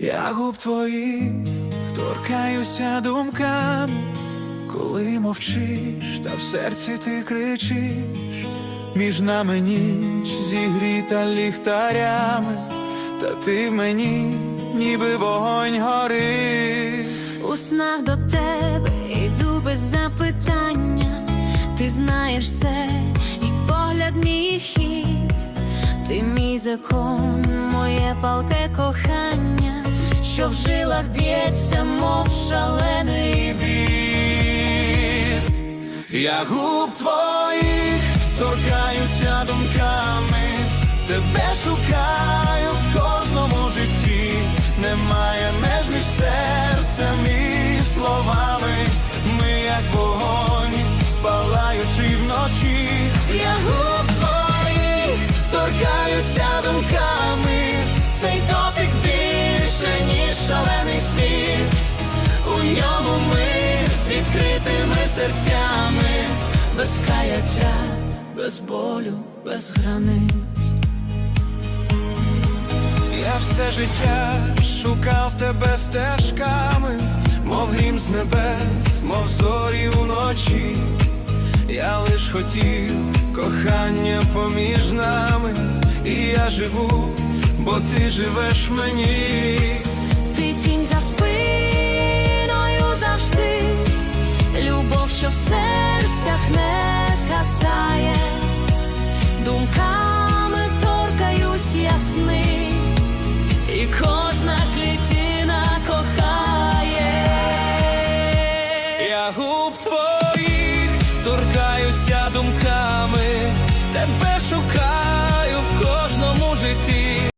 Я губ твоїх торкаюся думками, коли мовчиш, та в серці ти кричиш, між нами ніч зігріта ліхтарями, та ти в мені, ніби вогонь гориш. У снах до тебе йду без запитання, ти знаєш все, і погляд мій хід, ти мій закон, моє палке кохання, що в жилах б'ється, мов шалений біт. Я губ твоїх торкаюся думками, ньому ми з відкритими серцями, без каяття, без болю, без границь. Я все життя шукав тебе стежками, мов грім з небес, мов зорі уночі. Я лиш хотів кохання поміж нами, і я живу, бо ти живеш мені. Ти тінь за спиною